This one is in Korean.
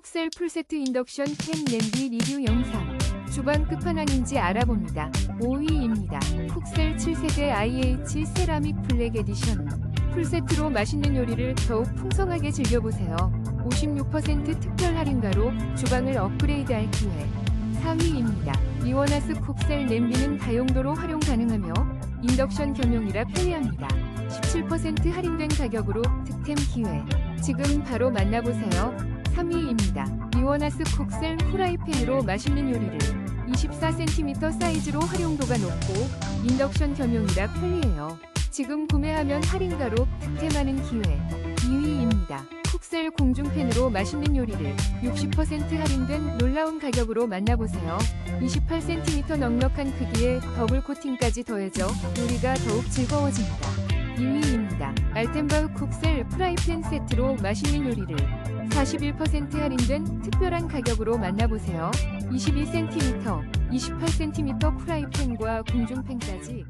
쿡셀 풀세트 인덕션 캔 냄비 리뷰 영상. 주방 끝판왕인지 알아봅니다. 5위입니다. 쿡셀 7세대 IH 세라믹 블랙 에디션. 풀세트로 맛있는 요리를 더욱 풍성하게 즐겨보세요. 56% 특별 할인가로 주방을 업그레이드할 기회. 3위입니다. 리워나스 쿡셀 냄비는 다용도로 활용 가능하며 인덕션 겸용이라 편리합니다. 17% 할인된 가격으로 득템 기회. 지금 바로 만나보세요. 3위입니다. 리워나스 쿡셀 후라이팬으로 맛있는 요리를 24cm 사이즈로 활용도가 높고 인덕션 겸용이라 편리해요. 지금 구매하면 할인가로 득템하는 기회. 2위입니다. 쿡셀 공중팬으로 맛있는 요리를 60% 할인된 놀라운 가격으로 만나보세요. 28cm 넉넉한 크기에 더블 코팅까지 더해져 요리가 더욱 즐거워집니다. 2위입니다. 알텐바흐 쿡셀 프라이팬 세트로 맛있는 요리를 41% 할인된 특별한 가격으로 만나보세요. 22cm, 28cm 프라이팬과 공중팬까지